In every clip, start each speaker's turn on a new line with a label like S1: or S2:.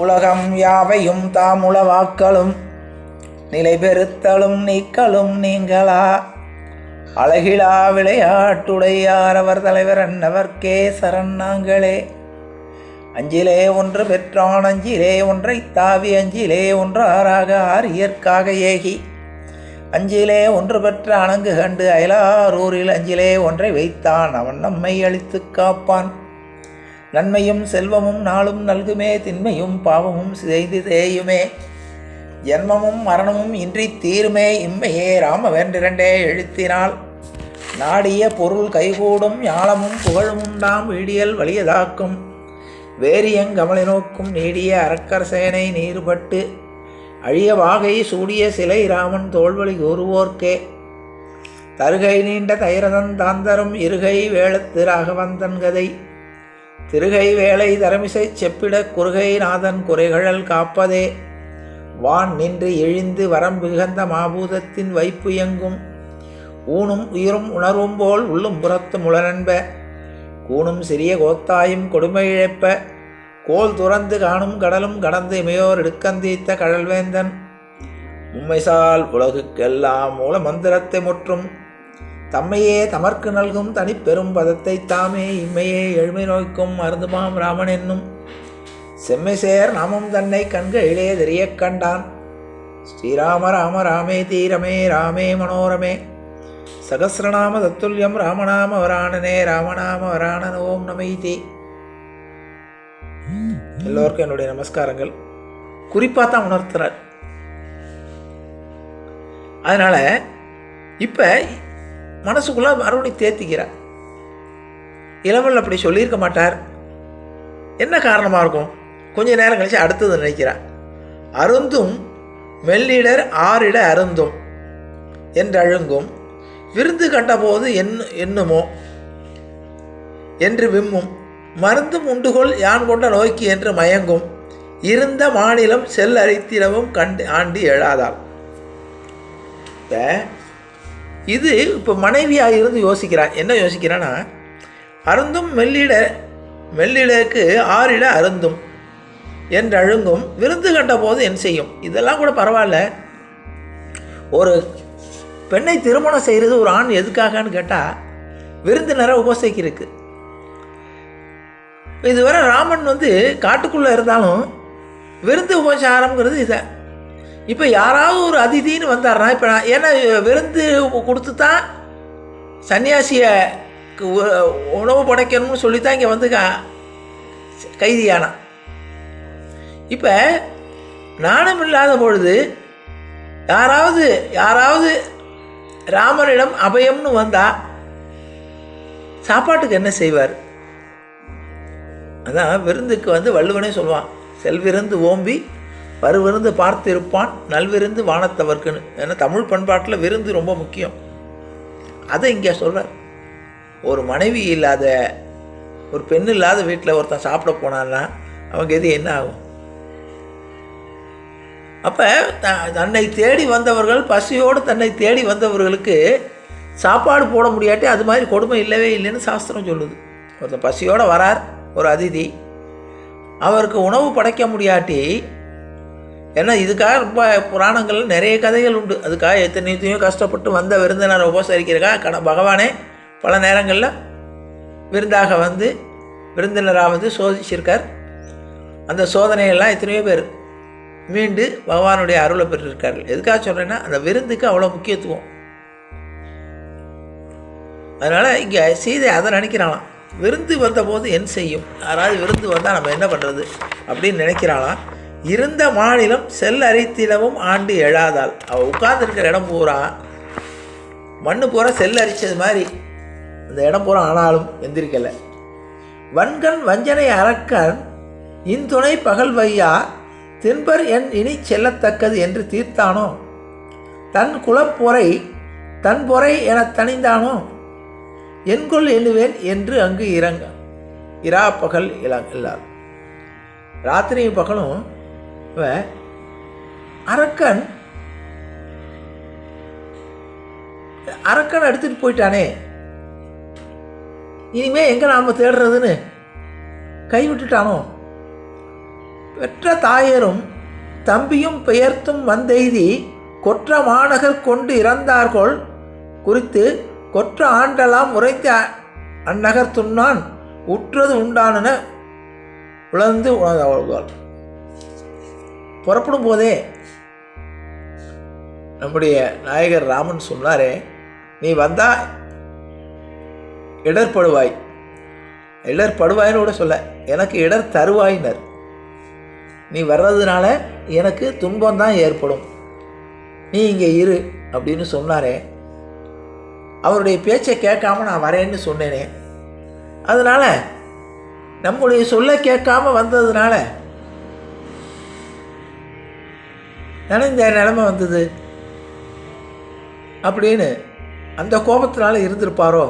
S1: உலகம் யாவையும் தாமுளவாக்களும் நிலை பெறுத்தலும் நீக்கலும் நீங்களா? அழகிலா விளையாட்டுடையார் அவர் தலைவர் அன்னவர்க்கே சரண் நாங்களே. அஞ்சிலே ஒன்று பெற்றான் அஞ்சிலே ஒன்றை தாவி அஞ்சிலே ஒன்றாராக ஆரியற்காக ஏகி. அஞ்சிலே ஒன்று பெற்ற அணங்கு கண்டு அயலாரூரில் அஞ்சிலே ஒன்றை வைத்தான் அவன் நம்மை அழித்துக் காப்பான். நன்மையும் செல்வமும் நாளும் நல்குமே திண்மையும் பாவமும் செய்து தேயுமே. ஜென்மமும் மரணமும் இன்றி தீருமே இம்மையே ராமவென்றிரண்டே எழுத்தினால். நாடிய பொருள் கைகூடும் ஞாலமும் புகழும் உண்டாம் வீடியல் வலியதாக்கும். வேரியங்கமலை நோக்கும் நீடிய அரக்கரசேனை நீர்பட்டு அழிய வாகை சூடிய சிலை ராமன் தோல்வழி கூறுவோர்க்கே. தருகை நீண்ட தைரதன் தாந்தரும் இருகை வேளத்து ராகவந்தன் கதை. திருகை வேலை தரமிசை செப்பிட குறுகை நாதன் குறைகழல் காப்பதே. வான் நின்று எழுந்து வரம் மிகுந்த மாபூதத்தின் வைப்பு எங்கும் ஊனும் உயிரும் உணர்வும் போல் உள்ளும் புறத்தும் முளனன்ப கூணும் சிறிய கோத்தாயும் கொடுமை இழைப்ப. கோல் துறந்து காணும் கடலும் கடந்து இமையோர் எடுக்கந்தீத்த கடல்வேந்தன். உம்மைசால் உலகுக்கெல்லாம் மூல மந்திரத்தை முற்றும். தம்மையே தமர்க்கு நல்கும் தனிப்பெரும் பதத்தை தாமே இம்மையே எழுமை நோய்க்கும் மருந்துமாம் ராமன் என்னும். செம்மைசேர் நாமும் தன்னை கண்களிலே தெரியக் கண்டான். ஸ்ரீராம ராம ராமே தீரமே ராமே மனோரமே. சகசிரநாம தத்துல்யம் ராமநாம வராணனே ராமநாம வராணன் ஓம் நமைதி. எல்லோருக்கும் என்னுடைய நமஸ்காரங்கள். குறிப்பாக தான் உணர்த்துறார். அதனால் இப்போ மனசுக்குள்ளே மறுபடியும் தேத்திக்கிறார். இளவல் அப்படி சொல்லியிருக்க மாட்டார். என்ன காரணமாக இருக்கும்? கொஞ்ச நேரம் கழிச்சு அடுத்தது நினைக்கிறார். அருந்தும் மெல்லிடர் ஆறிட அருந்தும் என்றழுங்கும். விருந்து கண்டபோது என் என்னமோ என்று விம்மும். மருந்தும் உண்டுகொள் யான் கொண்ட நோய்க்கு என்று மயங்கும். இருந்த மாநிலம் செல் அரித்திடவும் கண்டு ஆண்டி எழாதாள். இப்போ இது இப்போ மனைவியாக இருந்து யோசிக்கிறான் என்ன யோசிக்கிறான்னா அருந்தும் மெல்லிட மெல்லிடக்கு ஆறிட அருந்தும் என்று அழுங்கும் விருந்து கண்ட போது என் செய்யும்? இதெல்லாம் கூட பரவாயில்ல. ஒரு பெண்ணை திருமணம் செய்கிறது ஒரு ஆண் எதுக்காகன்னு கேட்டால் விருந்தினரை உபசரிக்கிறதுக்கு. இதுவரை ராமன் வந்து காட்டுக்குள்ளே இருந்தாலும் விருந்து உபசாரம்ங்கிறது இதை. இப்போ யாராவது ஒரு அதிதின்னு வந்தார்னா இப்போ நான் ஏன்னா விருந்து கொடுத்து தான் சன்னியாசியை உணவு படைக்கணும்னு சொல்லி தான் இங்கே வந்து கைதியானான் இப்போ நாணம் இல்லாத பொழுது யாராவது யாராவது ராமரிடம் அபயம்னு வந்தால் சாப்பாட்டுக்கு என்ன செய்வார்? அதான் விருந்துக்கு வந்து வள்ளுவனே சொல்லுவான் செல்விருந்து ஓம்பி வருவிருந்து பார்த்திருப்பான் நல்விருந்து வானத்தவர்க்குன்னு. ஏன்னா தமிழ் பண்பாட்டில் விருந்து ரொம்ப முக்கியம். அதை இங்கே சொல்கிறார் ஒரு மனைவி இல்லாத ஒரு பெண் இல்லாத வீட்டில் ஒருத்தன் சாப்பிட போனான்னா அவங்க எது என்ன ஆகும்? அப்போ த தன்னை தேடி வந்தவர்கள் பசியோடு தன்னை தேடி வந்தவர்களுக்கு சாப்பாடு போட முடியாட்டி அது மாதிரி கொடுமை இல்லவே இல்லைன்னு சாஸ்திரம் சொல்லுது. ஒருத்தன் பசியோடு வரார் ஒரு அதிதி. அவருக்கு உணவு படைக்க முடியாட்டி ஏன்னா இதுக்காக ரொம்ப புராணங்கள் நிறைய கதைகள் உண்டு. அதுக்காக எத்தனையத்தையோ கஷ்டப்பட்டு வந்த விருந்தினரை உபசரிக்கிறக்கா கண பகவானே பல நேரங்களில் விருந்தாக வந்து விருந்தினராக வந்து சோதிச்சிருக்கார். அந்த சோதனையெல்லாம் எத்தனையோ பேர் மீண்டு பகவானுடைய அருளை பெற்றிருக்கார்கள். எதுக்காக சொல்கிறேன்னா அந்த விருந்துக்கு அவ்வளோ முக்கியத்துவம். அதனால் இங்கே சீதை அதை நினைக்கிறாளாம். விருந்து வந்தபோது என் செய்யும். யாராவது விருந்து வந்தால் நம்ம என்ன பண்ணுறது அப்படின்னு நினைக்கிறாளாம். இருந்த மாநிலம் செல் அரித்திடவும் ஆண்டு எழாதாள். அவள் உட்கார்ந்துருக்கிற இடம் பூரா மண்ணு பூரா செல் மாதிரி. அந்த இடம் பூரா ஆனாலும் எந்திரிக்கலை. வன்கண் வஞ்சனை அரக்கன் இன்துணை பகல் வையா தின்பர் என் இனி செல்லத்தக்கது என்று தீர்த்தானோ? தன் குலப்பொறை தன் பொறை எனத் தணிந்தானோ? என்கொள் எண்ணுவேன் என்று அங்கு இறங்க இரா பகல் இலா ராத்திரியும் பகலும் இப்போ அரக்கன் அரக்கன் எடுத்துட்டு போயிட்டானே. இனிமே எங்கே நாம் தேடுறதுன்னு கைவிட்டுட்டானோ? பெற்ற தாயரும் தம்பியும் பெயர்த்தும் வந்தெய்தி கொற்ற மாநகர் கொண்டு இறந்தார்கள். குறித்து கொற்ற ஆண்டெல்லாம் உரைத்த அந்நகர் துண்ணான் உற்றது உண்டானன உழந்து உணர்ந்தவர்கள். புறப்படும் போதே நம்முடைய நாயகர் ராமன் சொன்னாரே நீ வந்தா இடர்படுவாய். இடர்படுவாய்னு கூட சொல்ல எனக்கு இடர் தருவாயினர். நீ வர்றதுனால எனக்கு துன்பம் தான் ஏற்படும். நீ இங்கே இரு அப்படின்னு சொன்னாரே. அவருடைய பேச்சை கேட்காம நான் வரேன்னு சொன்னேனே. அதனால் நம்முடைய சொல்ல கேட்காம வந்ததுனால ஏன்னா இந்த நிலமை வந்தது. அப்படின்னு அந்த கோபத்தினால இருந்திருப்பாரோ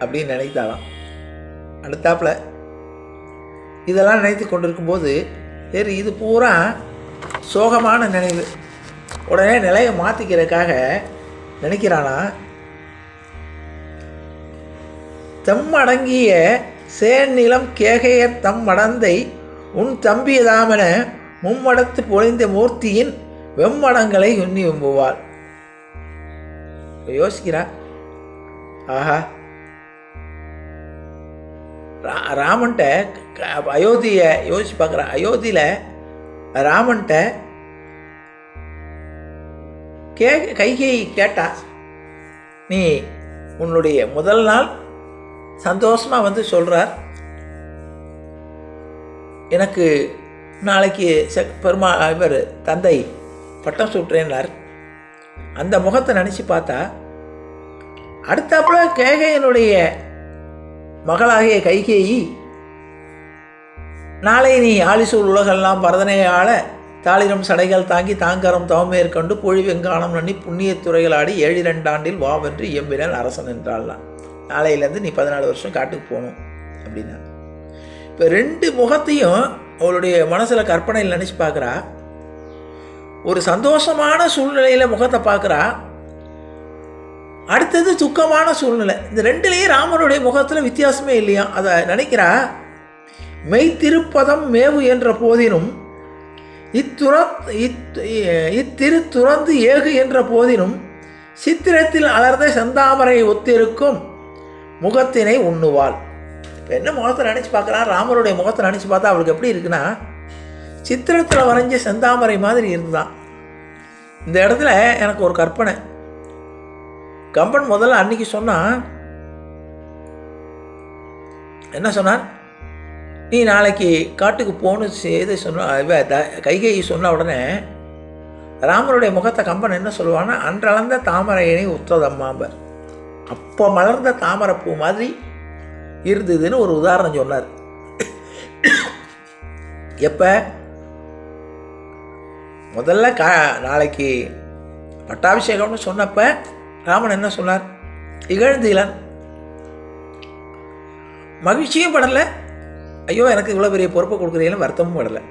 S1: அப்படின்னு நினைத்தாலாம் அடுத்தாப்புல இதெல்லாம் நினைத்து கொண்டிருக்கும்போது சரி இது பூரா சோகமான நினைவு. உடனே நிலையை மாற்றிக்கிறதுக்காக நினைக்கிறானா? தம்மடங்கிய நிலம் கேகைய தம் மடந்தை உன் தம்பியதாமென மும்மடத்து பொழிந்த மூர்த்தியின் வெம்மடங்களை உண்ணி விம்புவாள். யோசிக்கிறா ஆஹா ரா ராமன்ட்ட அயோத்தியை யோசிச்சு பார்க்குறேன் அயோத்தியில் ராமன்ட்ட கே கைகை கேட்டா நீ உன்னுடைய முதல் நாள் சந்தோஷமாக வந்து சொல்கிறார் எனக்கு நாளைக்கு செக் பெருமா இவர் தந்தை பட்டம் சுட்டுறேன்னார் அந்த முகத்தை நினச்சி பார்த்தா அடுத்தாப்புல கேகையனுடைய மகளாகிய கைகேயி நாளை நீ ஆலிசூல் உலகெல்லாம் பரதனை தாளிரம் சடைகள் தாங்கி தாங்கரம் தவமேற்கொண்டு பொழிவெங்கானம் நன்னி புண்ணியத்துறைகளாடி ஏழு ரெண்டாண்டில் வாவென்று எம்பினன் அரசன் என்றாள்லாம் நாளையிலேருந்து நீ பதினாலு வருஷம் காட்டுக்கு போகணும் அப்படின்னா இப்போ ரெண்டு முகத்தையும் அவளுடைய மனசில் கற்பனையில் நினச்சி பார்க்குறா ஒரு சந்தோஷமான சூழ்நிலையில் முகத்தை பார்க்குறா அடுத்தது துக்கமான சூழ்நிலை. இந்த ரெண்டுலேயும் ராமனுடைய முகத்தில் வித்தியாசமே இல்லையா? அதை நினைக்கிறா. மெய்த்திருப்பதம் மேவு என்ற போதினும் இத்துற இத் இத்திரு துறந்து ஏகு என்ற போதினும் சித்திரத்தில் அலர்ந்த செந்தாமரை ஒத்திருக்கும் முகத்தினை உண்ணுவாள். இப்போ என்ன முகத்தை நினச்சி பார்க்கலாம்? ராமருடைய முகத்தை நினச்சி பார்த்தா அவளுக்கு எப்படி இருக்குன்னா சித்திரத்தில் வரைஞ்ச செந்தாமரை மாதிரி இருந்தான். இந்த இடத்துல எனக்கு ஒரு கற்பனை. கம்பன் முதல்ல அன்னைக்கு சொன்னான் என்ன சொன்னார் நீ நாளைக்கு காட்டுக்கு போகணும் செய்து சொன்ன இவ சொன்ன உடனே ராமருடைய முகத்தை கம்பன் என்ன சொல்லுவான்னா அன்றளந்த தாமரையினை உத்ததம்மாம்பர் அப்போ மலர்ந்த தாமரை பூ மாதிரி இருந்ததுன்னு ஒரு உதாரணம் சொன்னார். எப்போ? முதல்ல கா நாளைக்கு பட்டாபிஷேகம்னு சொன்னப்ப ராமன் என்ன சொன்னார்? இகழ்ந்தீலன் மகிழ்ச்சியும் படலை. ஐயோ எனக்கு இவ்வளோ பெரிய பொறுப்பை கொடுக்குறீங்கன்னு வருத்தமும் படலை.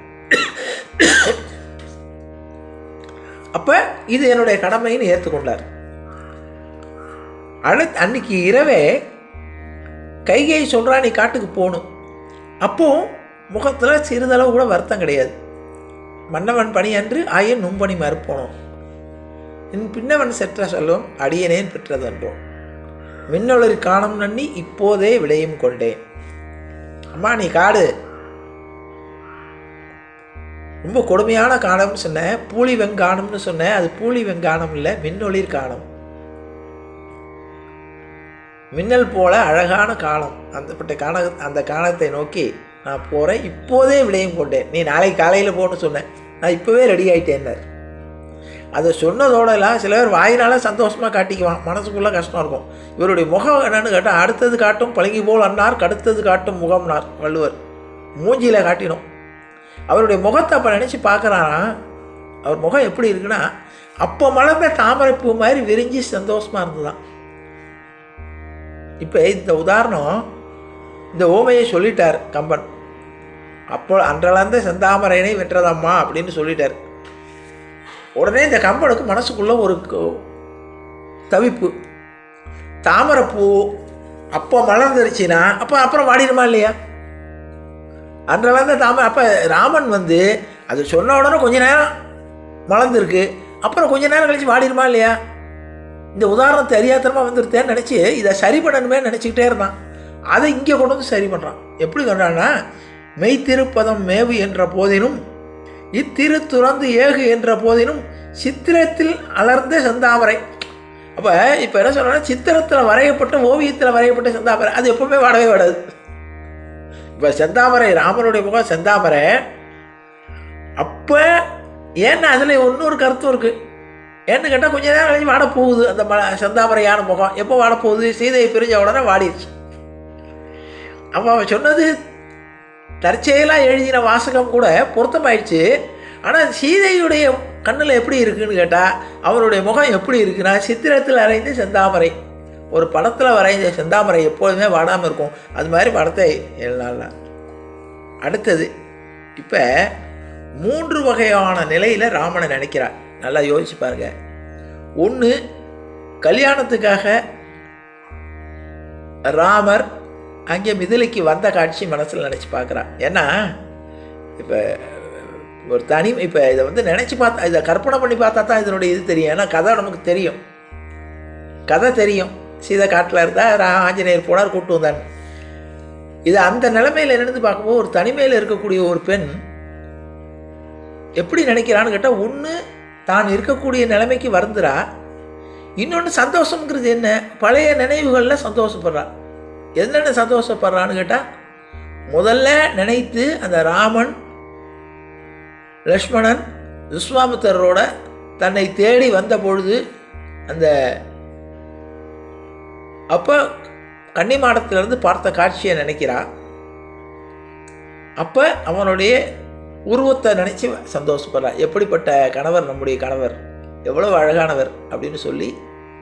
S1: அப்போ இது என்னுடைய கடமைன்னு ஏற்றுக்கொண்டார். அழு அன்னைக்கு இரவே கைகை சொல்கிறா நீ காட்டுக்கு போகணும். அப்போ முகத்தில் சிறிதளவு கூட வருத்தம் கிடையாது. மன்னவன் பணி அன்று ஆயன் நும்பணி மறுப்போனோம் என் பின்னவன் செற்ற சொல்லும் அடியனேன் பெற்றதன்றோம் மின்னொளரி காணும் நன்னி இப்போதே விளையும் கொண்டேன். அம்மா நீ காடு. ரொம்ப கொடுமையான காணம்னு சொன்னேன் பூலி வெங்கானம்னு சொன்னேன் அது பூலி வெங்கானம் இல்லை மின்னொளிர் காணம். மின்னல் போல அழகான காலம். அந்தப்பட்ட காண அந்த காலத்தை நோக்கி நான் போகிறேன் இப்போதே விளையும் கொண்டேன் நீ நாளைக்கு காலையில் போகணும்னு சொன்னேன் நான் இப்போவே ரெடி ஆகிட்டேன்னார் அதை சொன்னதோடலாம் சில பேர் வாயினால் சந்தோஷமாக காட்டிக்குவான் மனசுக்குள்ளே கஷ்டம் இருக்கும். இவருடைய முகம் என்னன்னு கேட்டால் அடுத்தது காட்டும் பழங்கி போல் அன்னார் கடுத்தது காட்டும் முகம்னார் வள்ளுவர். மூஞ்சியில் காட்டினோம். அவருடைய முகத்தை அப்போ நினச்சி பார்க்குறாராம் அவர் முகம் எப்படி இருக்குன்னா அப்போ மலர்ந்த தாமரைப்பூ மாதிரி விரிஞ்சு சந்தோஷமாக இருந்ததுதான் இப்போ இந்த உதாரணம் இந்த ஓமையை சொல்லிட்டார் கம்பன். அப்போ அன்றளந்த செந்தாமரையனை வென்றதம்மா அப்படின்னு சொல்லிட்டார். உடனே இந்த கம்பனுக்கு மனசுக்குள்ள ஒரு தவிப்பு. தாமரைப்பூ அப்போ மலர்ந்துருச்சுன்னா அப்போ அப்புறம் வாடிடுமா இல்லையா? அன்றைய தாமரை அப்போ ராமன் வந்து அது சொன்ன உடனே கொஞ்ச நேரம் மலர்ந்துருக்கு. அப்புறம் கொஞ்ச நேரம் கழிச்சு வாடிடுமா இல்லையா? இந்த உதாரணத்தை அறியாத்தனமாக வந்துருத்தேன்னு நினச்சி இதை சரி பண்ணணுமே நினச்சிக்கிட்டே இருந்தான். அதை இங்கே கொண்டு வந்து சரி பண்ணுறான் எப்படி சொல்கிறான்னா மெய்த்திருப்பதம் மேவு என்ற போதினும் இத்திரு துறந்து ஏகு என்ற போதினும் சித்திரத்தில் அலர்ந்த செந்தாமரை. அப்போ இப்போ என்ன சொல்கிறேன்னா சித்திரத்தில் வரையப்பட்ட ஓவியத்தில் வரையப்பட்ட செந்தாமரை அது எப்பவுமே வாடவே வாடாது. இப்போ செந்தாமரை ராமனுடைய முகம் செந்தாமரை. அப்போ ஏன்னா அதில் இன்னொரு கருத்தும் இருக்குது ஏன்னு கேட்டால் கொஞ்ச நேரம் கழிஞ்சு வாட போகுது. அந்த ம செந்தாமரையான முகம். எப்போ வாட போகுது? சீதையை பிரிஞ்ச உடனே வாடிடுச்சு. அப்போ அவன் சொன்னது தற்செயலாக எழுதின வாசகம் கூட பொருத்தமாயிடுச்சு. ஆனால் சீதையுடைய கண்ணில் எப்படி இருக்குன்னு கேட்டால் அவருடைய முகம் எப்படி இருக்குன்னா சித்திரத்தில் வரைந்த செந்தாமரை. ஒரு படத்தில் வரைஞ்ச செந்தாமரை எப்போதுமே வாடாமல் இருக்கும். அது மாதிரி படத்தை எழுதலாம் அடுத்தது இப்போ மூன்று வகையான நிலையில் ராமனை நினைக்கிறார் நல்லா யோசிச்சு பாருங்க. ஒன்று கல்யாணத்துக்காக ராமர் அங்கே மிதிலைக்கு வந்த காட்சி மனசில் நினச்சி பார்க்குறான். ஏன்னா இப்போ ஒரு தனி இப்போ இதை வந்து நினச்சி பார்த்தா இதை கற்பனை பண்ணி பார்த்தா தான் இதனுடைய இது தெரியும். ஏன்னா கதை நமக்கு தெரியும். கதை தெரியும். சீதை காட்டில் இருந்தால் ரா ஆஞ்சநேயர் போனார் கூப்பிட்டு வந்தார். இது அந்த நிலைமையில் இருந்து பார்க்கும்போது ஒரு தனிமையில் இருக்கக்கூடிய ஒரு பெண் எப்படி நினைக்கிறான்னு கேட்டால் ஒன்று தான் இருக்கக்கூடிய நிலைமைக்கு வருந்துறா. இன்னொன்று சந்தோஷங்கிறது என்ன? பழைய நினைவுகளில் சந்தோஷப்படுறா. என்னென்ன சந்தோஷப்படுறான்னு கேட்டால் முதல்ல நினைத்து அந்த ராமன் லக்ஷ்மணன் விஸ்வாமித்தரோட தன்னை தேடி வந்த பொழுது அந்த அப்போ கன்னிமாடத்திலிருந்து பார்த்த காட்சியை நினைக்கிறான் அப்போ அவனுடைய உருவத்தை நினச்சி சந்தோஷப்படுறா. எப்படிப்பட்ட கணவர் நம்முடைய கணவர்? எவ்வளவு அழகானவர் அப்படின்னு சொல்லி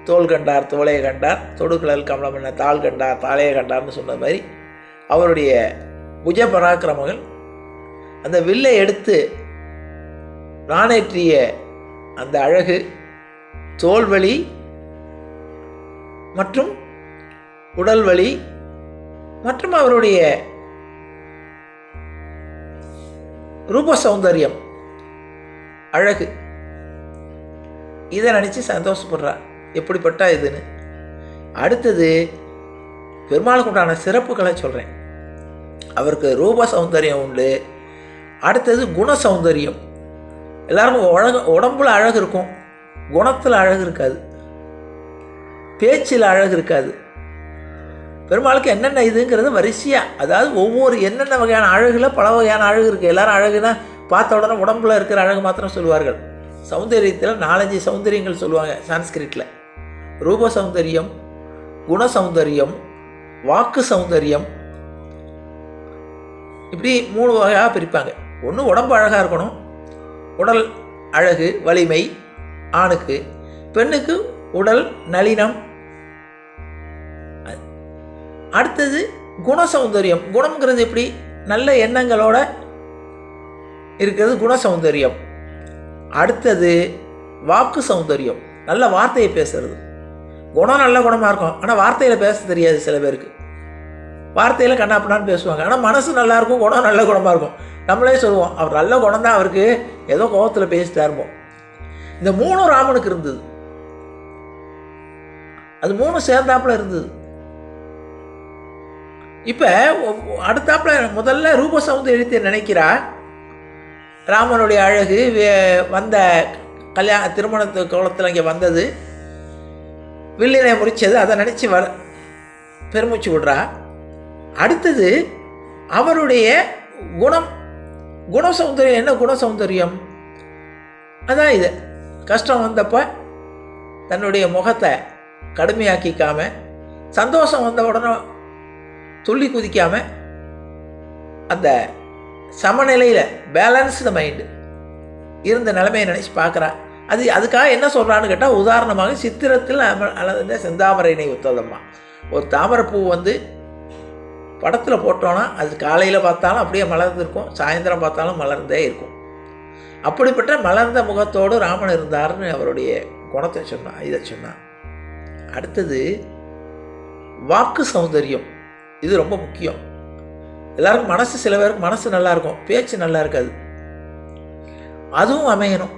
S1: தோல் கண்டார் தோலையை கண்டார் தொடுக்கடல் கமலம் என்ன தாள் கண்டார் தாலையை கண்டார்னு சொன்ன மாதிரி அவருடைய புஜ பராக்கிரமங்கள் அந்த வில்லை எடுத்து நாணேற்றிய அந்த அழகு தோல்வழி மற்றும் உடல் வலி மற்றும் அவருடைய ரூப சௌந்தரியம். அழகு. இதை நினச்சி சந்தோஷப்படுறா. எப்படிப்பட்ட இதுன்னு. அடுத்தது பெருமாளுக்கு உண்டான சிறப்புகளை சொல்கிறேன் அவருக்கு ரூப சௌந்தரியம் உண்டு. அடுத்தது குண சௌந்தரியம். எல்லாருக்கும் உலக உடம்புல அழகு இருக்கும். குணத்தில் அழகு இருக்காது. பேச்சில் அழகு இருக்காது. பெருமாளுக்கு என்னென்ன இதுங்கிறது வரிசையாக அதாவது ஒவ்வொரு என்னென்ன வகையான அழகில் பல வகையான அழகு இருக்குது எல்லாரும் அழகுனா பார்த்த உடனே உடம்புல இருக்கிற அழகு மாத்திரம் சொல்லுவார்கள். சௌந்தரியத்தில் நாலஞ்சு சௌந்தரியங்கள் சொல்லுவாங்க சான்ஸ்கிரிட்டில் ரூப சௌந்தரியம் குண சௌந்தரியம் வாக்கு சௌந்தரியம். இப்படி மூணு வகையாக பிரிப்பாங்க. ஒன்று உடம்பு அழகாக இருக்கணும். உடல் அழகு வலிமை ஆணுக்கு. பெண்ணுக்கு உடல் நளினம் அடுத்தது குண சௌந்தரியம் குணம்ங்கிறது எப்படி? நல்ல எண்ணங்களோட இருக்கிறது குண சௌந்தரியம் அடுத்தது வாக்கு சௌந்தரியம். நல்ல வார்த்தையை பேசுறது. குணம் நல்ல குணமாக இருக்கும். ஆனால் வார்த்தையில் பேச தெரியாது சில பேருக்கு. வார்த்தையில் கண்ணாப்பண்ணான்னு பேசுவாங்க. ஆனால் மனசு நல்லாயிருக்கும் குணம் நல்ல குணமாக இருக்கும். நம்மளே சொல்லுவோம் அவர் நல்ல குணம் தான் அவருக்கு ஏதோ கோபத்தில் பேசிட்டா இருப்போம். இந்த மூணும் ராமனுக்கு இருந்தது. அது மூணும் சேர்ந்தாப்புல இருந்தது. இப்போ அடுத்தாப்புல முதல்ல ரூப சௌந்தரியத்தை நினைக்கிறா? ராமனுடைய அழகு வே- வந்த கல்யாண திருமணத்து கோலத்தில் இங்கே வந்தது. வில்லினை முறிச்சது அதை நினச்சி வர பெருமூச்சு விடுறா. அடுத்தது அவருடைய குணம் குண சௌந்தரியம் என்ன குண சௌந்தரியம்? அதான் இது. கஷ்டம் வந்தப்போ தன்னுடைய முகத்தை கடுமையாக்கிக்காம சந்தோஷம் வந்த உடனே துள்ளி குதிக்காம அந்த சமநிலையில் பேலன்ஸ்டு மைண்டு இருந்த நிலைமையை நினச்சி பார்க்குறான் அது அதுக்காக என்ன சொல்கிறான்னு கேட்டால் உதாரணமாக சித்திரத்தில் அம- அளந்த செந்தாமரைனை ஒத்ததம்மா ஒரு தாமரைப்பூ வந்து படத்தில் போட்டோன்னா அது காலையில் பார்த்தாலும் அப்படியே மலர்ந்துருக்கும் சாயந்தரம் பார்த்தாலும் மலர்ந்தே இருக்கும். அப்படிப்பட்ட மலர்ந்த முகத்தோடு ராமன் இருந்தார்னு அவருடைய குணத்தை சொன்னான் இதை சொன்னான் அடுத்தது வாக்கு சௌந்தரியம். இது ரொம்ப முக்கியம். எல்லாருக்கும் மனசு சில பேருக்கு மனசு நல்லா இருக்கும் பேச்சு நல்லா இருக்காது அதுவும் அமையணும்.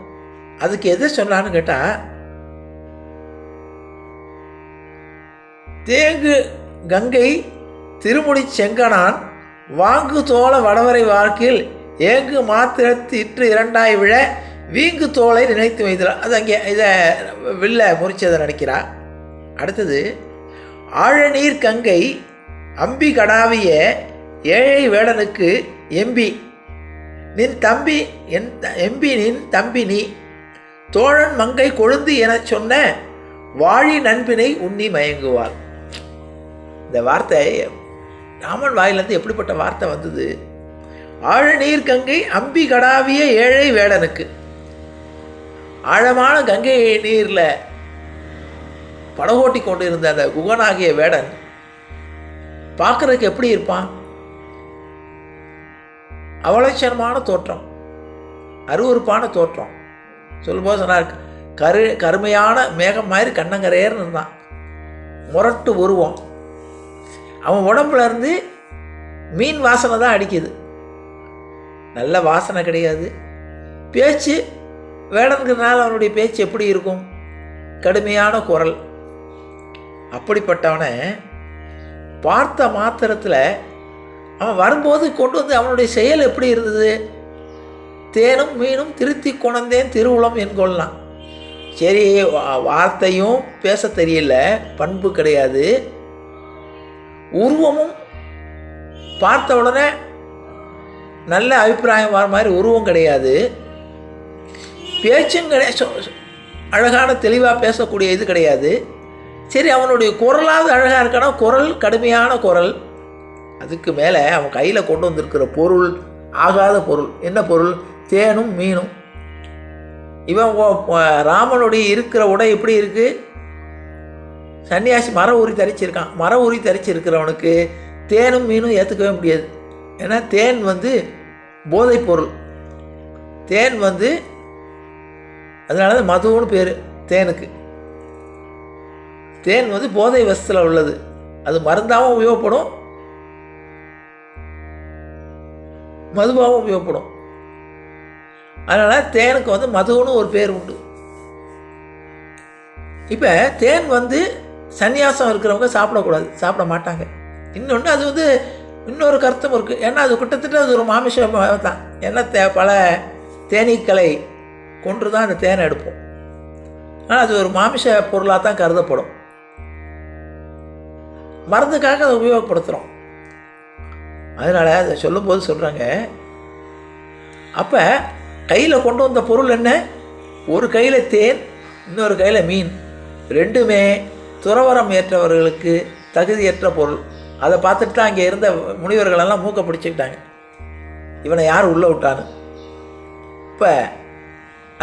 S1: அதுக்கு எதை சொல்லலான்னு கேட்டால் தேங்கு கங்கை திருமுடி செங்கனான் வாங்கு தோள வடவரை வாழ்க்கையில் ஏங்கு மாத்திரத்து இற்று இரண்டாய் விழ வீங்கு தோலை நினைத்து வைத்தார் அது அங்கே இதை வில்ல முறிச்சதை நினைக்கிறா அடுத்தது ஆழநீர் கங்கை அம்பி கடாவிய ஏழை வேடனுக்கு எம்பி. நின் தம்பி என் த- எம்பி நின் தம்பி நீ. தோழன் மங்கை கொழுந்து எனச் சொன்ன வாழி நண்பினை உண்ணி மயங்குவார் இந்த வார்த்தை ராமன் வாயிலிருந்து எப்படிப்பட்ட வார்த்தை வந்தது? ஆழநீர் கங்கை அம்பி கடாவிய ஏழை வேடனுக்கு. ஆழமான கங்கை நீரில் படகோட்டி கொண்டு இருந்த அந்த குகனாகிய வேடன் பார்க்கறதுக்கு எப்படி இருப்பான்? அவலட்சணமான தோற்றம். அருவருப்பான தோற்றம். சொல்லும்போது சொன்னார் கரு கருமையான மேகம் மாதிரி கண்ணங்கரையர்னு இருந்தான். முரட்டு உருவம். அவன் உடம்புல இருந்து மீன் வாசனை தான் அடிக்குது. நல்ல வாசனை கிடையாது. பேச்சு வேடனுங்கிறனால அவனுடைய பேச்சு எப்படி இருக்கும்? கடுமையான குரல். அப்படிப்பட்டவனை பார்த்த மாத்திரத்தில் அவன் வரும்போது கொண்டு வந்து அவனுடைய செயல் எப்படி இருந்தது? தேனும் மீனும் திருத்தி கொணந்தேன் திருவுளம் என்கொள்ளலாம் சரி வார்த்தையும் பேச தெரியல பண்பு கிடையாது. உருவமும் பார்த்த உடனே நல்ல அபிப்பிராயம் வர மாதிரி உருவம் கிடையாது. பேச்சும் கிடையாது சொ- அழகான தெளிவாக பேசக்கூடிய இது கிடையாது. சரி அவனுடைய குரலாவது அழகாக இருக்கானா? குரல் கடுமையான குரல். அதுக்கு மேலே அவன் கையில் கொண்டு வந்திருக்கிற பொருள் ஆகாத பொருள். என்ன பொருள்? தேனும் மீனும். இவன் ராமனுடைய இருக்கிற உடை எப்படி இருக்குது சன்னியாசி மர உரி தரிச்சிருக்கான். மர உரி தரிச்சிருக்கிறவனுக்கு தேனும் மீனும் ஏற்றுக்கவே முடியாது. ஏன்னா தேன் வந்து போதைப் பொருள். தேன் வந்து அதனால தான் மதுன்னு பேர் தேனுக்கு. தேன் வந்து போதை வசத்தில் உள்ளது. அது மருந்தாகவும் உபயோகப்படும். மதுவாகவும் உபயோகப்படும். அதனால் தேனுக்கு வந்து மதுன்னு ஒரு பேர் உண்டு. இப்போ தேன் வந்து சன்னியாசம் இருக்கிறவங்க சாப்பிடக்கூடாது. சாப்பிட மாட்டாங்க. இன்னொன்று அது வந்து இன்னொரு கருத்தும் இருக்குது ஏன்னா அது கிட்டத்தட்ட அது ஒரு மாமிசம் தான். ஏன்னா தே பல தேனீக்களை கொன்று தான் அந்த தேனை எடுப்போம். ஆனால் அது ஒரு மாமிச பொருளாக தான் கருதப்படும். மருந்துக்காக அதை உபயோகப்படுத்துகிறோம் அதனால் அதை சொல்லும்போது சொல்கிறாங்க அப்போ கையில் கொண்டு வந்த பொருள் என்ன? ஒரு கையில் தேன் இன்னொரு கையில் மீன். ரெண்டுமே துறவரம் ஏற்றவர்களுக்கு தகுதியற்ற பொருள். அதை பார்த்துட்டு தான் அங்கே இருந்த முனிவர்களெல்லாம் மூக்க பிடிச்சிக்கிட்டாங்க. இவனை யார் உள்ளே விட்டான்னு இப்போ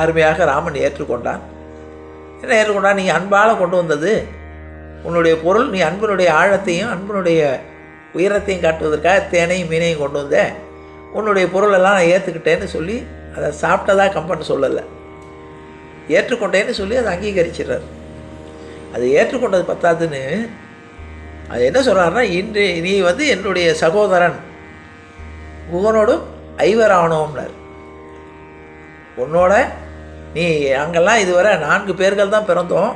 S1: அருமையாக ராமன் ஏற்றுக்கொண்டான். என்ன ஏற்றுக்கொண்டான்? நீ அன்பால் கொண்டு வந்தது உன்னுடைய பொருள் நீ அன்பினுடைய ஆழத்தையும் அன்பினுடைய உயரத்தையும் காட்டுவதற்காக தேனையும் மீனையும் கொண்டு வந்த உன்னுடைய பொருளெல்லாம் நான் ஏற்றுக்கிட்டேன்னு சொல்லி அதை சாப்பிட்டதா கம்பன் சொல்லலை. ஏற்றுக்கொண்டேன்னு சொல்லி அதை அங்கீகரிச்சிடுறார். அது ஏற்றுக்கொண்டது பத்தாதுன்னு அது என்ன சொல்கிறாருன்னா இன்று நீ வந்து என்னுடைய சகோதரன் குகனோடும் ஐவரானோம்னார் உன்னோட நீ அங்கெல்லாம் இதுவரை நான்கு பேர்கள் தான் பிறந்தோம்.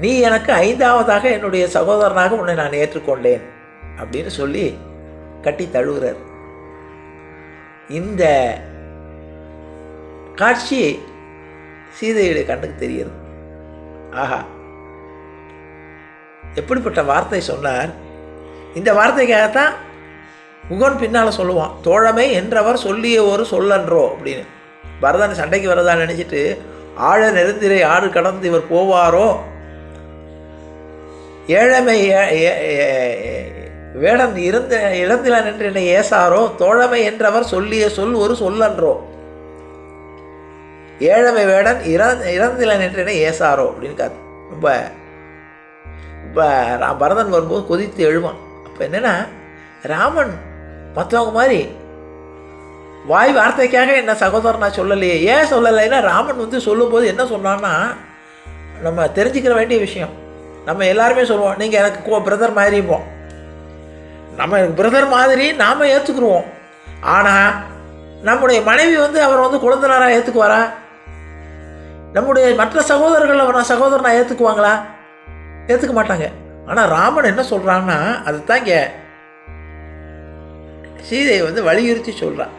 S1: நீ எனக்கு ஐந்தாவதாக என்னுடைய சகோதரனாக உன்னை நான் ஏற்றுக்கொண்டேன் அப்படின்னு சொல்லி கட்டி தழுவுறார். இந்த காட்சி சீதையுடைய கண்ணுக்கு தெரிகிறது. ஆஹா. எப்படிப்பட்ட வார்த்தை சொன்னார்? இந்த வார்த்தைக்காகத்தான் முகன் பின்னால் சொல்லுவான் தோழமை என்றவர் சொல்லிய ஒரு சொல்லன்றோ அப்படின்னு. பரதன் சண்டைக்கு வரதான்னு நினச்சிட்டு ஆழ நெருந்திரை ஆறு கடந்து இவர் போவாரோ? ஏழமை ஏ- வேடன் இருந்த இழந்தில நின்று என்னை ஏசாரோ தோழமை என்றவர் சொல்லிய சொல் ஒரு சொல்லன்றோ. ஏழமை வேடன் இற இறந்தில நின்று என்னை ஏசாரோ அப்படின்னு காத்து ரொம்ப இப்போ ரா- பரதன் வரும்போது கொதித்து எழுவான். அப்போ என்னென்னா ராமன் மற்றவங்க மாதிரி வாய் வார்த்தைக்காக என்ன சகோதரன் நான் சொல்லலையே ஏன் சொல்லலைன்னா ராமன் வந்து சொல்லும்போது என்ன சொன்னான்னா நம்ம தெரிஞ்சுக்கிற வேண்டிய விஷயம். நம்ம எல்லாருமே சொல்லுவோம் நீங்கள் எனக்கு கோ பிரதர் மாதிரிப்போம் நம்ம பிரதர் மாதிரி நாம் ஏற்றுக்குருவோம் ஆனால் நம்முடைய மனைவி வந்து அவர் வந்து குழந்தைனாராக ஏற்றுக்குவாரா நம்முடைய மற்ற சகோதரர்கள் அவரை சகோதரனா ஏற்றுக்குவாங்களா ஏற்றுக்க மாட்டாங்க. ஆனால் ராமன் என்ன சொல்கிறான்னா அதுதான் இங்கே சீதையை வந்து வலியுறுத்தி சொல்கிறான்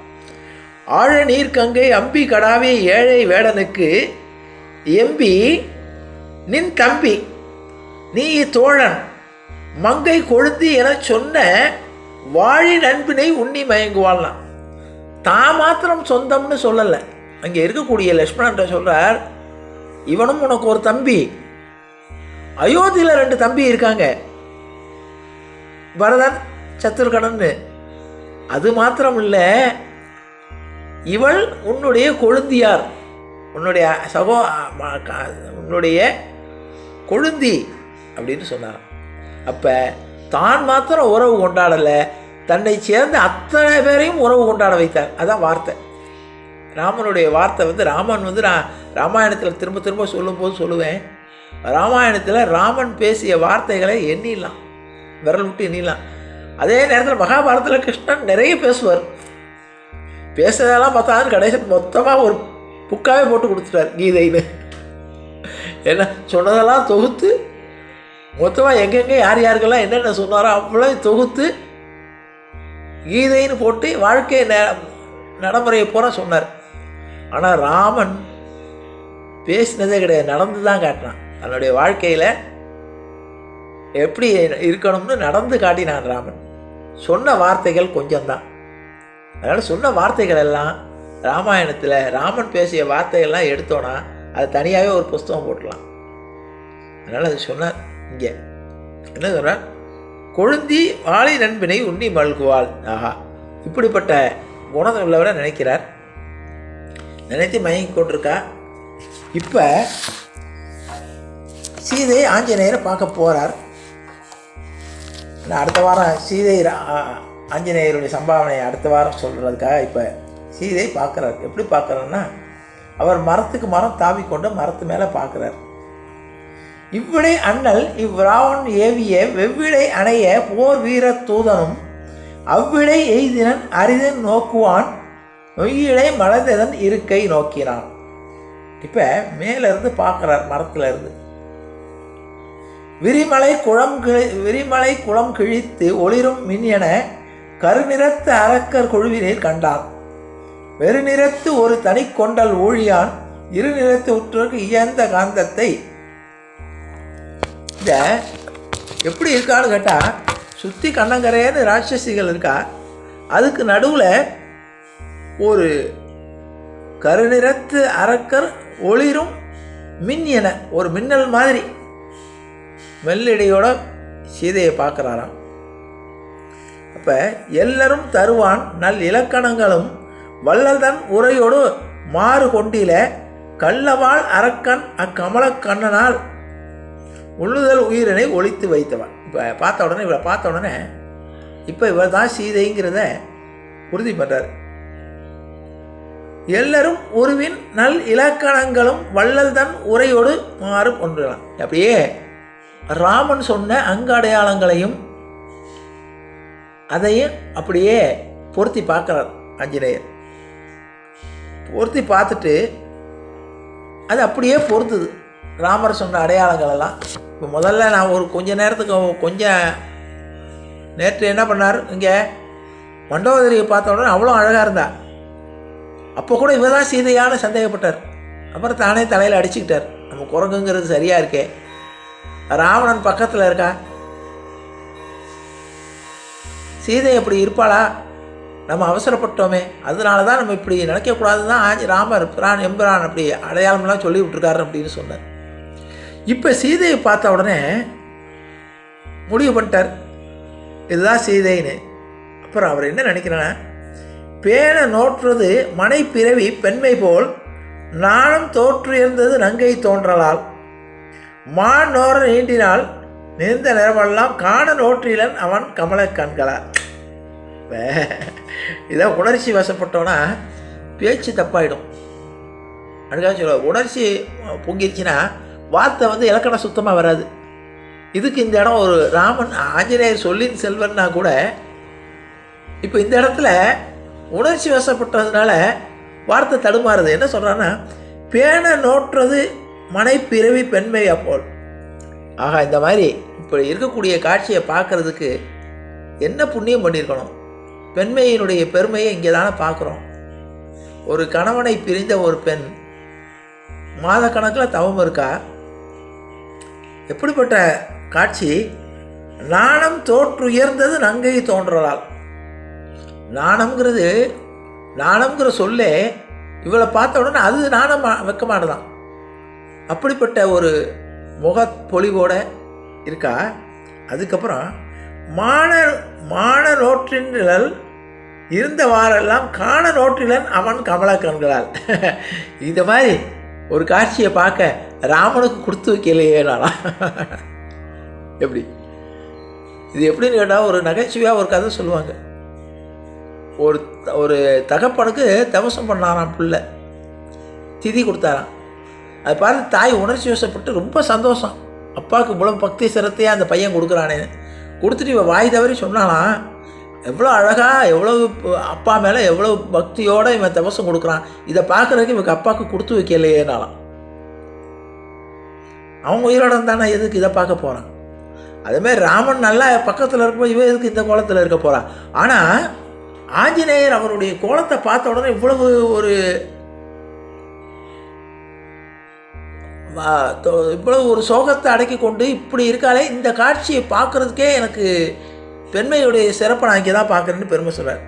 S1: ஆழ நீர் கங்கை அம்பி கடாவி ஏழை வேடனுக்கு எம்பி நின் தம்பி நீ தோழன் மங்கை கொழுந்தி என சொன்ன வாழி நண்பினை உண்ணி மயங்குவாள்லாம் தான் மாத்திரம் சொந்தம்னு சொல்லலை. அங்கே இருக்கக்கூடிய லக்ஷ்மணன் சொல்கிறார் இவனும் உனக்கு ஒரு தம்பி. அயோத்தியில் ரெண்டு தம்பி இருக்காங்க. பரதன் சத்ருகனன்னு அது மாத்திரம் இல்லை இவள் உன்னுடைய கொழுந்தியார். உன்னுடைய சகோ உன்னுடைய கொழுந்தி. அப்படின்னு சொன்னார் அப்போ தான் மாத்திரம் உறவு கொண்டாடலை தன்னை சேர்ந்த அத்தனை பேரையும் உறவு கொண்டாட வைத்தார். அதான் வார்த்தை. ராமனுடைய வார்த்தை வந்து ராமன் வந்து நான் ராமாயணத்தில் திரும்ப திரும்ப சொல்லும்போது சொல்லுவேன். ராமாயணத்தில் ராமன் பேசிய வார்த்தைகளை எண்ணிடலாம். விரல் விட்டு எண்ணிடலாம். அதே நேரத்தில் மகாபாரதத்தில் கிருஷ்ணன் நிறைய பேசுவார். பேசுறதெல்லாம் பார்த்தா கடைசி மொத்தமாக ஒரு புக்காவே போட்டு கொடுத்துட்டார் கீதைன்னு. என்ன சொன்னதெல்லாம் தொகுத்து மொத்தமாக எங்கெங்கே யார் யாருக்கெல்லாம் என்னென்ன சொன்னாரோ அவ்வளோ தொகுத்து கீதைன்னு போட்டு வாழ்க்கை ந நடைமுறையை பூரா சொன்னார். ஆனால் ராமன் பேசினதே கிடையாது. நடந்து தான் காட்டினான் தன்னுடைய வாழ்க்கையில் எப்படி இருக்கணும்னு நடந்து காட்டினான் ராமன். சொன்ன வார்த்தைகள் கொஞ்சம்தான். அதனால் சொன்ன வார்த்தைகள் எல்லாம் ராமாயணத்தில் ராமன் பேசிய வார்த்தைகள்லாம் எடுத்தோன்னா அது தனியாகவே ஒரு புஸ்தகம் போட்டலாம் அதனால் அது சொன்னார். இங்கே. என்ன சொல்கிறார் கொழுந்தி வாழை நண்பினை உண்ணி மல்குவாள். ஆஹா. இப்படிப்பட்ட குணம் உள்ளவரை நினைக்கிறார். நினைத்து மயங்கி கொண்டிருக்கா. இப்போ சீதை ஆஞ்சநேயரை பார்க்க போகிறார் நான் அடுத்த வாரம் சீதை ஆஞ்சநேயருடைய சம்பாவனையை அடுத்த வாரம் சொல்கிறதுக்காக இப்போ சீதை பார்க்குறார். எப்படி பார்க்குறாருன்னா அவர் மரத்துக்கு மரம் தாவி கொண்டு மரத்து மேலே பார்க்குறார். இவ்விடை அண்ணல் இவ்ராவன் ஏவிய வெவ்விடை அணைய போர் வீர தூதனும் அவ்விடை எய்தினன் அரிதன் நோக்குவான் நொய்யிடை மலர்ந்ததன் இருக்கை நோக்கினான். இப்போ மேலேருந்து பார்க்குறார் மரத்துல இருந்து விரிமலை குளம் கிழி விரிமலை குளம் கிழித்து ஒளிரும் மின் என கருநிறத்து அரக்கர் குழுவினில் கண்டான். வெறுநிறத்து ஒரு தனி கொண்டல் ஊழியான் இருநிறத்து உற்றோருக்கு இயந்த காந்தத்தை இந்த எப்படி இருக்கான்னு கேட்டால் சுற்றி கண்ணங்கரையன்னு ராட்சசிகள் இருக்கா? அதுக்கு நடுவில் ஒரு கருநிறத்து அரக்கர் ஒளிரும் மின் என ஒரு மின்னல் மாதிரி மெல்லிடையோட சீதையை பார்க்குறாராம். அப்போ எல்லாரும் தருவான் நல் இலக்கணங்களும் வள்ளல்தன் உரையோடு மாறு கொண்டில கள்ளவாள் அரக்கன் அக்கமலக்கண்ணனால் உள்ளுதல் உயிரினை ஒழித்து வைத்தவன். இப்போ பார்த்த உடனே இவளை பார்த்த உடனே இப்போ இவள் தான் சீதைங்கிறத உறுதி பண்ணுறார் எல்லாரும் உருவின் நல் இலக்கணங்களும் வள்ளல் தன் உரையோடு மாறு ஒன்றுலாம். அப்படியே ராமன் சொன்ன அங்கடையாளங்களையும் அதையும் அப்படியே பொருத்தி பார்க்குறார் ஆஞ்சநேயர். பொருத்தி பார்த்துட்டு அது அப்படியே பொருத்துது. ராமர் சொன்ன அடையாளங்கள் எல்லாம் இப்போ முதல்ல நான் ஒரு கொஞ்ச நேரத்துக்கு கொஞ்சம் நேற்று என்ன பண்ணார்? இங்கே மண்டோதரியை பார்த்த உடனே அவ்வளோ அழகாக இருந்தா. அப்போ கூட இவ தான் சீதையான சந்தேகப்பட்டார். அப்புறம் தானே தலையில் அடிச்சுக்கிட்டார். நம்ம குரங்குங்கிறது சரியாக இருக்கே. ராவணன் பக்கத்தில் இருக்கா? சீதை அப்படி இருப்பாளா? நம்ம அவசரப்பட்டோமே. அதனால தான் நம்ம இப்படி நினைக்கக்கூடாது தான் ஆஞ்சி ராமர் பிரான் எம்பிரான் அப்படி அடையாளம்லாம் சொல்லி விட்டுருக்காரு அப்படின்னு சொன்னார். இப்போ சீதையை பார்த்த உடனே முடிவு பண்ணிட்டார். இதுதான் சீதைன்னு. அப்புறம் அவர் என்ன நினைக்கிறேன்னா பேனை நோற்றுவது மனை பிறவி பெண்மை போல் நாணம் தோற்றுயர்ந்தது நங்கை தோன்றலால். மான் நோர நீண்டினால் நிறந்த நிறமெல்லாம் காண நோற்றிலன் அவன் கமல கண்களார் இப்ப இதை உணர்ச்சி வசப்பட்டோன்னா பேச்சு தப்பாயிடும். அதுக்காக சொல்ல உணர்ச்சி பொங்கிருச்சுன்னா வார்த்தை வந்து இலக்கணம் சுத்தமாக வராது. இதுக்கு இந்த இடம் ஒரு ராமன் ஆஞ்சநேயர் சொல்லின் செல்வன்னா கூட இப்போ இந்த இடத்துல உணர்ச்சி வசப்பட்டதுனால வார்த்தை தடுமாறுது. என்ன சொல்கிறான்னா பேனை நோட்டுறது மனை பிறவி பெண்மை அப்போல் ஆகா இந்த மாதிரி இப்போ இருக்கக்கூடிய காட்சியை பார்க்கறதுக்கு என்ன புண்ணியம் பண்ணியிருக்கணும்? பெண்மையினுடைய பெருமையை இங்கே தானே பார்க்குறோம். ஒரு கணவனை பிரிந்த ஒரு பெண் மாதக்கணக்கில் தவம் இருக்கா? எப்படிப்பட்ட காட்சி? நாணம் தோற்றுயர்ந்தது நங்கை தோன்றலால். நாணம்ங்கிறது நாணம்ங்கிற சொல்லே இவளை பார்த்த உடனே அது நாணம் வெக்கமானதான் அப்படிப்பட்ட ஒரு முகப்பொலிவோட இருக்கா? அதுக்கப்புறம் மான மான நோற்றின் நிழல் இருந்த வாரெல்லாம் காண நோற்றிலன் அவன் கமலக்கண்களால். இந்த மாதிரி ஒரு காட்சியை பார்க்க ராமனுக்கு கொடுத்து வைக்கலையே நானா? எப்படி? இது எப்படின்னு கேட்டால் ஒரு நகைச்சுவையாக ஒரு கதை சொல்லுவாங்க. ஒரு ஒரு தகப்பனுக்கு தவசம் பண்ணாராம் பிள்ளை. திதி கொடுத்தாராம். அது பார்த்து தாய் உணர்ச்சி வசப்பட்டு ரொம்ப சந்தோஷம். அப்பாவுக்கு இவ்வளோ பக்தி சிரத்தையே அந்த பையன் கொடுக்குறானேன்னு கொடுத்துட்டு இவன் வாய் தவறி சொன்னாலாம் எவ்வளோ அழகாக எவ்வளோ அப்பா மேலே எவ்வளோ பக்தியோடு இவன் தவசம் கொடுக்குறான். இதை பார்க்குறதுக்கு இவங்க அப்பாவுக்கு கொடுத்து வைக்கலையேனாலாம் அவங்க உயிரோட தானே எதுக்கு இதை பார்க்க போகிறான் அதேமாதிரி ராமன் நல்லா பக்கத்தில் இருக்கும்போது இவன் எதுக்கு இந்த கோலத்தில் இருக்க போகிறான் ஆனால் ஆஞ்சநேயர் அவருடைய கோலத்தை பார்த்த உடனே இவ்வளவு ஒரு இவ்வளவு ஒரு சோகத்தை அடக்கி கொண்டு இப்படி இருக்காளே இந்த காட்சியை பார்க்கறதுக்கே எனக்கு பெண்மையுடைய சிறப்பை நான் இங்கே தான் பார்க்குறேன்னு பெருமை சொல்றார்.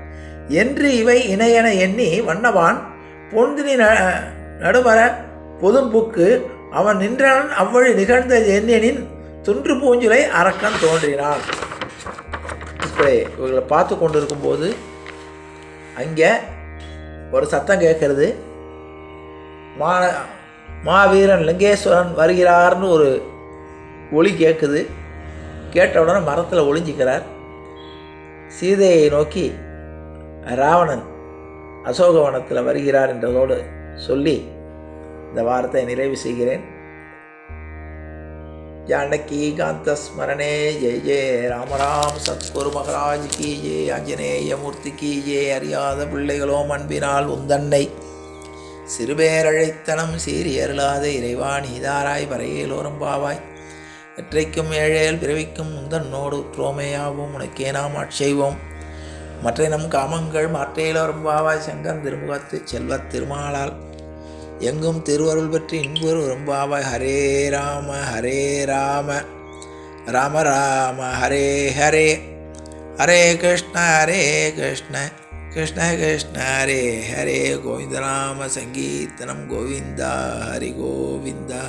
S1: என்று இவை இணையென எண்ணி வண்ணவான் பொந்தினி ந நடுவர பொதும்புக்கு அவன் நின்றான் அவ்வழி நிகழ்ந்த எண்ணியனின் துன்று பூஞ்சுலை அரக்கன் தோன்றினான். இப்படி இவர்களை பார்த்து கொண்டு இருக்கும்போது அங்கே ஒரு சத்தம் கேட்கறது. மா மாவீரன் லிங்கேஸ்வரன் வருகிறார்னு ஒரு ஒளி கேட்குது. கேட்ட உடனே மரத்தில் ஒளிஞ்சிக்கிறார். சீதையை நோக்கி ராவணன் அசோகவனத்தில் வருகிறார் என்றதோடு சொல்லி இந்த வாரத்தை நிறைவு செய்கிறேன். ஜானகி காந்த ஸ்மரணே ஜெய ஜெய ராமராம் சத்குரு மகராஜ் கி ஜே ஆஞ்சநேய மூர்த்தி கி ஜெய அறியாத பிள்ளைகளோ அன்பினால் உந்தன்னை. சிறுபேரழைத்தனம் சீறி அருளாத இறைவா நீதாராய் வரையிலோரம் பாவாய். எற்றைக்கும் ஏழேல் பிறவிக்கும் முந்தன்னோடு உற்றோமையாவும் உனக்கே நாம் ஆட்செய்வோம் மற்ற நம் காமங்கள் மாற்றையிலோரம் பாவாய் செங்கன் திருமுகத்து செல்வத் திருமாலால். எங்கும் திருவருள் பற்றி இன்பொரு ஆவாய். ஹரே ராம ஹரே ராம. ராம ராம ஹரே ஹரே. ஹரே கிருஷ்ண ஹரே கிருஷ்ண. கிருஷ்ண கிருஷ்ண ஹரே ஹரே கோவிந்த நாம சங்கீர்த்தனம் கோவிந்தா ஹரி கோவிந்தா.